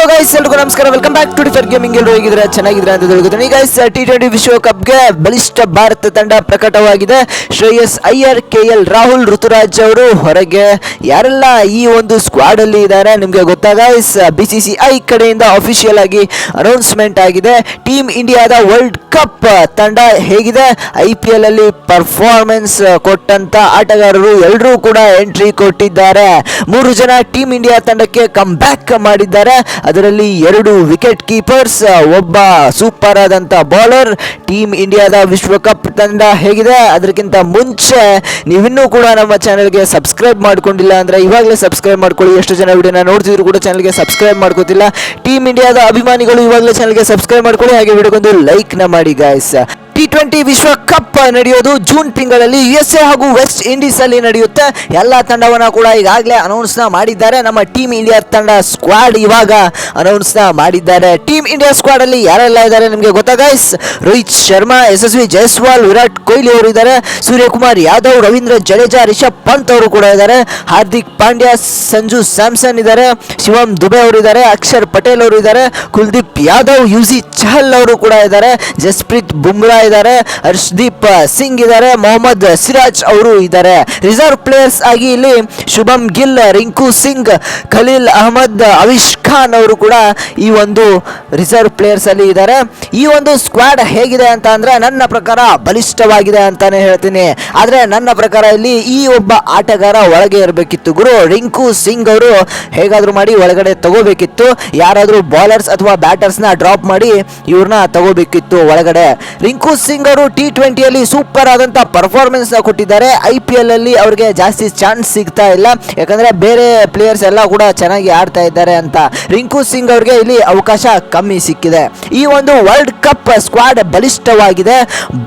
लोग ಗೈಸ್ ಎಲ್ರಿಗೂ ನಮಸ್ಕಾರ. Welcome back to differ gaming ಎಲ್ಲರೂ ಹೇಗಿದ್ರೆ ಚೆನ್ನಾಗಿದ್ರೆ ಅಂತ ತಿಳಿದಿದ್ದೀನಿ ಗೈಸ್ ಟಿ ಟ್ವೆಂಟಿ ವಿಶ್ವಕಪ್ಗೆ ಬಲಿಷ್ಠ ಭಾರತ ತಂಡ ಪ್ರಕಟವಾಗಿದೆ. ಶ್ರೇಯಸ್ ಅಯ್ಯರ್, ಕೆ ಎಲ್ ರಾಹುಲ್, ಋತುರಾಜ್ ಅವರು ಹೊರಗೆ ಯಾರೆಲ್ಲ ಈ ಒಂದು ಸ್ಕ್ವಾಡ್ ಅಲ್ಲಿ ಇದ್ದಾರೆ ನಿಮಗೆ ಗೊತ್ತಾ guys B C C I ಕಡೆಯಿಂದ ಅಫಿಷಿಯಲ್ ಆಗಿ ಅನೌನ್ಸ್ಮೆಂಟ್ ಆಗಿದೆ. ಟೀಮ್ ಇಂಡಿಯಾದ ವರ್ಲ್ಡ್ ಕಪ್ ತಂಡ ಹೇಗಿದೆ? ಐ ಪಿ ಎಲ್ ಅಲ್ಲಿ ಪರ್ಫಾರ್ಮೆನ್ಸ್ ಕೊಟ್ಟಂತ ಆಟಗಾರರು ಎಲ್ಲರೂ ಕೂಡ ಎಂಟ್ರಿ ಕೊಟ್ಟಿದ್ದಾರೆ. ಮೂರು ಜನ ಟೀಮ್ ಇಂಡಿಯಾ ತಂಡಕ್ಕೆ ಕಮ್ ಬ್ಯಾಕ್ ಮಾಡಿದ್ದಾರೆ ಅದರಲ್ಲಿ ಎರಡು ವಿಕೆಟ್ ಕೀಪರ್ಸ್ ಒಬ್ಬ ಸೂಪರ್ ಆದಂಥ ಬೌಲರ್ ಟೀಮ್ ಇಂಡಿಯಾದ ವಿಶ್ವಕಪ್ ತಂಡ ಹೇಗಿದೆ? ಅದಕ್ಕಿಂತ ಮುಂಚೆ ನೀವಿನ್ನೂ ಕೂಡ ನಮ್ಮ ಚಾನಲ್ಗೆ ಸಬ್ಸ್ಕ್ರೈಬ್ ಮಾಡ್ಕೊಂಡಿಲ್ಲ ಅಂದ್ರೆ ಇವಾಗಲೇ ಸಬ್ಸ್ಕ್ರೈಬ್ ಮಾಡ್ಕೊಳ್ಳಿ. ಎಷ್ಟು ಜನ ವಿಡಿಯೋನ ನೋಡ್ತಿದ್ರು ಕೂಡ ಚಾನಲ್ಗೆ ಸಬ್ಸ್ಕ್ರೈಬ್ ಮಾಡ್ಕೋತಿಲ್ಲ. ಟೀಮ್ ಇಂಡಿಯಾದ ಅಭಿಮಾನಿಗಳು ಇವಾಗಲೇ ಚಾನಲ್ಗೆ ಸಬ್ಸ್ಕ್ರೈಬ್ ಮಾಡ್ಕೊಳ್ಳಿ. ಹಾಗೆ ವಿಡಿಯೋಗೊಂದು ಲೈಕ್ನ ಮಾಡಿ ಗಾಯ್ಸ್ ಟಿ ಟ್ವೆಂಟಿ ವಿಶ್ವಕಪ್ ನಡೆಯೋದು ಜೂನ್ ತಿಂಗಳಲ್ಲಿ ಯು ಎಸ್ ಎ ಹಾಗೂ ವೆಸ್ಟ್ ಇಂಡೀಸ್ ಅಲ್ಲಿ ನಡೆಯುತ್ತೆ. ಎಲ್ಲ ತಂಡವನ್ನ ಕೂಡ ಈಗಾಗಲೇ ಅನೌನ್ಸ್ನ ಮಾಡಿದ್ದಾರೆ. ನಮ್ಮ ಟೀಮ್ ಇಂಡಿಯಾ ತಂಡ ಸ್ಕ್ವಾಡ್ ಇವಾಗ ಅನೌನ್ಸ್ನ ಮಾಡಿದ್ದಾರೆ. ಟೀಮ್ ಇಂಡಿಯಾ ಸ್ಕ್ವಾಡ್ ಅಲ್ಲಿ ಯಾರೆಲ್ಲ ಇದ್ದಾರೆ ನಿಮಗೆ ಗೊತ್ತಾ ಗೈಸ್ ರೋಹಿತ್ ಶರ್ಮಾ, ಯಶಸ್ವಿ ಜೈಸ್ವಾಲ್, ವಿರಾಟ್ ಕೊಹ್ಲಿ ಅವರು ಇದ್ದಾರೆ. ಸೂರ್ಯಕುಮಾರ್ ಯಾದವ್, ರವೀಂದ್ರ ಜಡೇಜಾ, ರಿಷಬ್ ಪಂತ್ ಅವರು ಕೂಡ ಇದ್ದಾರೆ. ಹಾರ್ದಿಕ್ ಪಾಂಡ್ಯ, ಸಂಜು ಸ್ಯಾಮ್ಸನ್ ಇದ್ದಾರೆ. ಶಿವಂ ದುಬೆ ಅವರು ಇದ್ದಾರೆ. ಅಕ್ಷರ್ ಪಟೇಲ್ ಅವರು ಇದ್ದಾರೆ. ಕುಲ್ದೀಪ್ ಯಾದವ್ ಯುಜಿ ಚಹಲ್ ಅವರು ಕೂಡ ಇದ್ದಾರೆ. ಜಸ್ಪ್ರೀತ್ ಬುಮ್ರಾ ಇದ್ದಾರೆ. ಹರ್ಷದೀಪ್ ಸಿಂಗ್ ಇದ್ದಾರೆ. ಮೊಹಮ್ಮದ್ ಸಿರಾಜ್ ಅವರು ಇದ್ದಾರೆ. ರಿಸರ್ವ್ ಪ್ಲೇಯರ್ಸ್ ಆಗಿ ಇಲ್ಲಿ ಶುಭಮ್ ಗಿಲ್, ರಿಂಕು ಸಿಂಗ್, ಖಲೀಲ್ ಅಹಮದ್, ಅವಿಶ್ ಖಾನ್ ಅವರು ಕೂಡ ಈ ಒಂದು ರಿಸರ್ವ್ ಪ್ಲೇಯರ್ಸ್ ಅಲ್ಲಿ ಇದ್ದಾರೆ. ಈ ಒಂದು ಸ್ಕ್ವಾಡ್ ಹೇಗಿದೆ ಅಂತ ಅಂದ್ರೆ ನನ್ನ ಪ್ರಕಾರ ಬಲಿಷ್ಠವಾಗಿದೆ ಅಂತಾನೆ ಹೇಳ್ತೀನಿ. ಆದ್ರೆ ನನ್ನ ಪ್ರಕಾರ ಇಲ್ಲಿ ಈ ಒಬ್ಬ ಆಟಗಾರ ಒಳಗೆ ಇರಬೇಕಿತ್ತು. ಗುರು, ರಿಂಕು ಸಿಂಗ್ ಅವರು ಹೇಗಾದ್ರೂ ಮಾಡಿ ಒಳಗಡೆ ತಗೋಬೇಕಿತ್ತು. ಯಾರಾದ್ರೂ ಬೌಲರ್ಸ್ ಅಥವಾ ಬ್ಯಾಟರ್ಸ್ನ ಡ್ರಾಪ್ ಮಾಡಿ ಇವ್ರನ್ನ ತಗೋಬೇಕಿತ್ತು ಒಳಗಡೆ. ರಿಂಕು ಸಿಂಗ್ ಅವರು ಟಿ ಟ್ವೆಂಟಿಯಲ್ಲಿ ಸೂಪರ್ ಆದಂಥ ಪರ್ಫಾರ್ಮೆನ್ಸ್ನ ಕೊಟ್ಟಿದ್ದಾರೆ. ಐ ಪಿ ಎಲ್ ಅಲ್ಲಿ ಅವ್ರಿಗೆ ಜಾಸ್ತಿ ಚಾನ್ಸ್ ಸಿಗ್ತಾ ಇಲ್ಲ. ಯಾಕಂದರೆ ಬೇರೆ ಪ್ಲೇಯರ್ಸ್ ಎಲ್ಲ ಕೂಡ ಚೆನ್ನಾಗಿ ಆಡ್ತಾ ಇದ್ದಾರೆ ಅಂತ. ರಿಂಕು ಸಿಂಗ್ ಅವ್ರಿಗೆ ಇಲ್ಲಿ ಅವಕಾಶ ಕಮ್ಮಿ ಸಿಕ್ಕಿದೆ. ಈ ಒಂದು ವರ್ಲ್ಡ್ ಕಪ್ ಸ್ಕ್ವಾಡ್ ಬಲಿಷ್ಠವಾಗಿದೆ.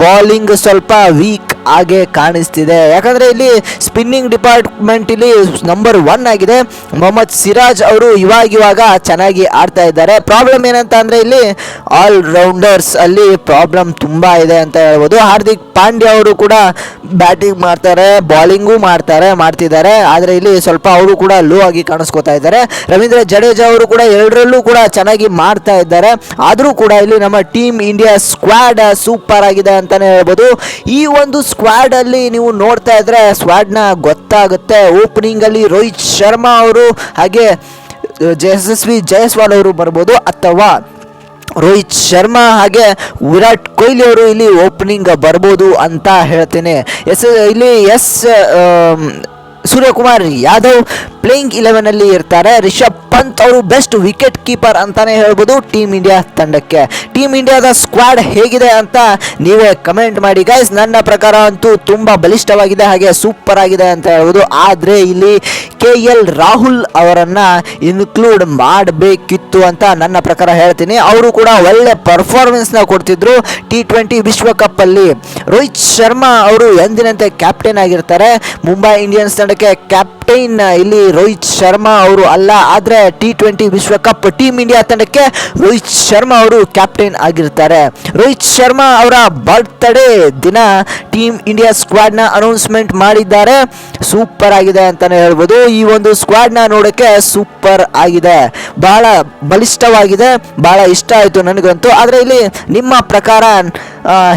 ಬೌಲಿಂಗ್ ಸ್ವಲ್ಪ ವೀಕ್ ಹಾಗೆ ಕಾಣಿಸ್ತಿದೆ. ಯಾಕಂದರೆ ಇಲ್ಲಿ ಸ್ಪಿನ್ನಿಂಗ್ ಡಿಪಾರ್ಟ್ಮೆಂಟ್ ಇಲ್ಲಿ ನಂಬರ್ ಒನ್ ಆಗಿದೆ. ಮೊಹಮ್ಮದ್ ಸಿರಾಜ್ ಅವರು ಇವಾಗ ಇವಾಗ ಚೆನ್ನಾಗಿ ಆಡ್ತಾ ಇದ್ದಾರೆ. ಪ್ರಾಬ್ಲಮ್ ಏನಂತ ಅಂದರೆ ಇಲ್ಲಿ ಆಲ್ ರೌಂಡರ್ಸ್ ಅಲ್ಲಿ ಪ್ರಾಬ್ಲಮ್ ತುಂಬ ಇದೆ ಅಂತ ಹೇಳ್ಬೋದು. ಹಾರ್ದಿಕ್ ಪಾಂಡ್ಯ ಅವರು ಕೂಡ ಬ್ಯಾಟಿಂಗ್ ಮಾಡ್ತಾರೆ ಬಾಲಿಂಗೂ ಮಾಡ್ತಾರೆ, ಮಾಡ್ತಿದ್ದಾರೆ. ಆದರೆ ಇಲ್ಲಿ ಸ್ವಲ್ಪ ಅವರು ಕೂಡ ಲೋ ಆಗಿ ಕಾಣಿಸ್ಕೊತಾ ಇದ್ದಾರೆ. ರವೀಂದ್ರ ಜಡೇಜಾ ಅವರು ಕೂಡ ಎರಡರಲ್ಲೂ ಕೂಡ ಚೆನ್ನಾಗಿ ಮಾಡ್ತಾ ಇದ್ದಾರೆ. ಆದರೂ ಕೂಡ ಇಲ್ಲಿ ನಮ್ಮ ಟೀಮ್ ಇಂಡಿಯಾ ಸ್ಕ್ವಾಡ್ ಸೂಪರ್ ಆಗಿದೆ ಅಂತಲೇ ಹೇಳ್ಬೋದು. ಈ ಒಂದು ಸ್ಕ್ವಾಡ್ ಅಲ್ಲಿ ನೀವು ನೋಡ್ತಾ ಇದ್ರೆ ಸ್ಕ್ವಾಡ್ನ ಗೊತ್ತಾಗುತ್ತೆ. ಓಪನಿಂಗ್ ಅಲ್ಲಿ ರೋಹಿತ್ ಶರ್ಮಾ ಅವರು ಹಾಗೆ ಯಶಸ್ವಿ ಜಯಸ್ವಾಲ್ ಅವರು ಬರ್ಬೋದು ಅಥವಾ ರೋಹಿತ್ ಶರ್ಮಾ ಹಾಗೆ ವಿರಾಟ್ ಕೊಹ್ಲಿ ಅವರು ಇಲ್ಲಿ ಓಪನಿಂಗ್ ಬರ್ಬೋದು ಅಂತ ಹೇಳ್ತೇನೆ. ಎಸ್, ಇಲ್ಲಿ yes Suryakumar Yadav playing eleven ಅಲ್ಲಿ ಇರ್ತಾರೆ. ರಿಷಬ್ ಪಂತ್ ಅವರು ಬೆಸ್ಟ್ ವಿಕೆಟ್ ಕೀಪರ್ ಅಂತಾನೆ ಹೇಳ್ಬೋದು ಟೀಮ್ ಇಂಡಿಯಾ ತಂಡಕ್ಕೆ. ಟೀಮ್ ಇಂಡಿಯಾದ ಸ್ಕ್ವಾಡ್ ಹೇಗಿದೆ ಅಂತ ನೀವೇ ಕಮೆಂಟ್ ಮಾಡಿ. ಗೈಸ್ ನನ್ನ ಪ್ರಕಾರ ಅಂತೂ ತುಂಬಾ ಬಲಿಷ್ಠವಾಗಿದೆ ಹಾಗೆ ಸೂಪರ್ ಆಗಿದೆ ಅಂತ ಹೇಳ್ಬೋದು. ಆದ್ರೆ ಇಲ್ಲಿ ಕೆ ಎಲ್ ರಾಹುಲ್ ಅವರನ್ನ ಇನ್ಕ್ಲೂಡ್ ಮಾಡಬೇಕಿತ್ತು ಅಂತ ನನ್ನ ಪ್ರಕಾರ ಹೇಳ್ತೀನಿ. ಅವರು ಕೂಡ ಒಳ್ಳೆ ಪರ್ಫಾರ್ಮೆನ್ಸ್ನ ಕೊಡ್ತಿದ್ರು ಟಿ ಟ್ವೆಂಟಿ ವಿಶ್ವಕಪ್ ಅಲ್ಲಿ. ರೋಹಿತ್ ಶರ್ಮಾ ಅವರು ಎಂದಿನಂತೆ ಕ್ಯಾಪ್ಟನ್ ಆಗಿರ್ತಾರೆ. ಮುಂಬೈ ಇಂಡಿಯನ್ಸ್ ತಂಡಕ್ಕೆ ಕ್ಯಾಪ್ಟೈನ್ ಇಲ್ಲಿ ರೋಹಿತ್ ಶರ್ಮಾ ಅವರು ಅಲ್ಲ, ಆದರೆ ಟಿ ಟ್ವೆಂಟಿ ವಿಶ್ವಕಪ್ ಟೀಮ್ ಇಂಡಿಯಾ ತಂಡಕ್ಕೆ ರೋಹಿತ್ ಶರ್ಮಾ ಅವರು ಕ್ಯಾಪ್ಟನ್ ಆಗಿರ್ತಾರೆ. ರೋಹಿತ್ ಶರ್ಮಾ ಅವರ ಬರ್ತ್ಡೇ ದಿನ ಟೀಮ್ ಇಂಡಿಯಾ ಸ್ಕ್ವಾಡ್ನ ಅನೌನ್ಸ್ಮೆಂಟ್ ಮಾಡಿದ್ದಾರೆ. ಸೂಪರ್ ಆಗಿದೆ ಅಂತಲೇ ಹೇಳ್ಬೋದು. ಈ ಒಂದು ಸ್ಕ್ವಾಡ್ನ ನೋಡೋಕ್ಕೆ ಸೂಪರ್ ಆಗಿದೆ. ಬಹಳ ಬಲಿಷ್ಠವಾಗಿದೆ. ಬಹಳ ಇಷ್ಟ ಆಯಿತು ನನಗಂತೂ. ಆದರೆ ಇಲ್ಲಿ ನಿಮ್ಮ ಪ್ರಕಾರ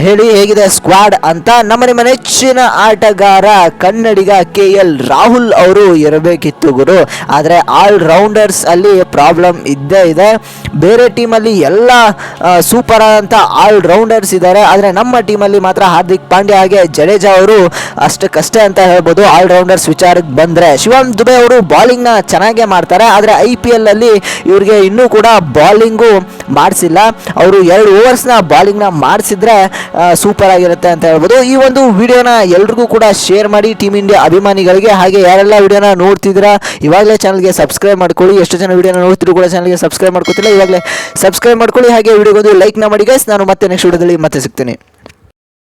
ಹೇಳಿ ಹೇಗಿದೆ ಸ್ಕ್ವಾಡ್ ಅಂತ ನಮ್ಮ ನಿಮ್ಮ ನೆಚ್ಚಿನ ಆಟಗಾರ ಕನ್ನಡಿಗ ಕೆ ಎಲ್ ರಾಹುಲ್ ಅವರು ಇರಬೇಕಿತ್ತು ಗುರು. ಆದರೆ ಆಲ್ ರೌಂಡರ್ಸ್ ಅಲ್ಲಿ ಪ್ರಾಬ್ಲಮ್ ಇದ್ದೇ ಇದೆ. ಬೇರೆ ಟೀಮಲ್ಲಿ ಎಲ್ಲ ಸೂಪರ್ ಆದಂಥ ಆಲ್ ರೌಂಡರ್ಸ್ ಇದ್ದಾರೆ. ಆದರೆ ನಮ್ಮ ಟೀಮಲ್ಲಿ ಮಾತ್ರ ಹಾರ್ದಿಕ್ ಪಾಂಡ್ಯ ಹಾಗೆ ಜಡೇಜಾ ಅವರು ಅಷ್ಟಕ್ಕಷ್ಟೇ ಅಂತ ಹೇಳ್ಬೋದು. ಆಲ್ ರೌಂಡರ್ಸ್ ವಿಚಾರಕ್ಕೆ ಬಂದರೆ ಶಿವಮ್ ದುಬೆ ಅವರು ಬಾಲಿಂಗ್ನ ಚೆನ್ನಾಗೇ ಮಾಡ್ತಾರೆ. ಆದರೆ ಐ ಪಿ ಎಲ್ಲಲ್ಲಿ ಇವ್ರಿಗೆ ಇನ್ನೂ ಕೂಡ ಬಾಲಿಂಗು ಮಾಡಿಸಿಲ್ಲ. ಅವರು ಎರಡು ಓವರ್ಸ್ನ ಬಾಲಿಂಗ್ನ ಮಾಡಿಸಿದ್ರೆ ಸೂಪರ್ ಆಗಿರುತ್ತೆ ಅಂತ ಹೇಳ್ಬೋದು. ಈ ಒಂದು ವಿಡಿಯೋನ ಎಲ್ರಿಗೂ ಕೂಡ ಶೇರ್ ಮಾಡಿ ಟೀಮ್ ಇಂಡಿಯಾ ಅಭಿಮಾನಿಗಳಿಗೆ ಹಾಗೆ ಯಾರೆಲ್ಲ ವಿಡಿಯೋನ ನೋಡ್ತಿದ್ದೀರಾ, ಇವಾಗಲೇ ಚಾನಲ್ಗೆ ಸಬ್ಸ್ಕ್ರೈಬ್ ಮಾಡ್ಕೊಳ್ಳಿ. ಎಷ್ಟು ಜನ ವಿಡಿಯೋನ ನೋಡ್ತಿದ್ರು ಕೂಡ ಚಾನಲ್ಗೆ ಸಬ್ಸ್ಕ್ರೈಬ್ ಮಾಡ್ಕೊತಿಲ್ಲ, ಇವಾಗಲೇ ಸಬ್ಸ್ಕ್ರೈಬ್ ಮಾಡ್ಕೊಳ್ಳಿ. ಹಾಗೆ ವಿಡಿಯೋಗೊಂದು ಲೈಕ್ನ ಮಾಡಿ ಗೈಸ್ ನಾನು ಮತ್ತೆ ನೆಕ್ಸ್ಟ್ ವಿಡಿಯೋದಲ್ಲಿ ಮತ್ತೆ ಸಿಗ್ತೀನಿ.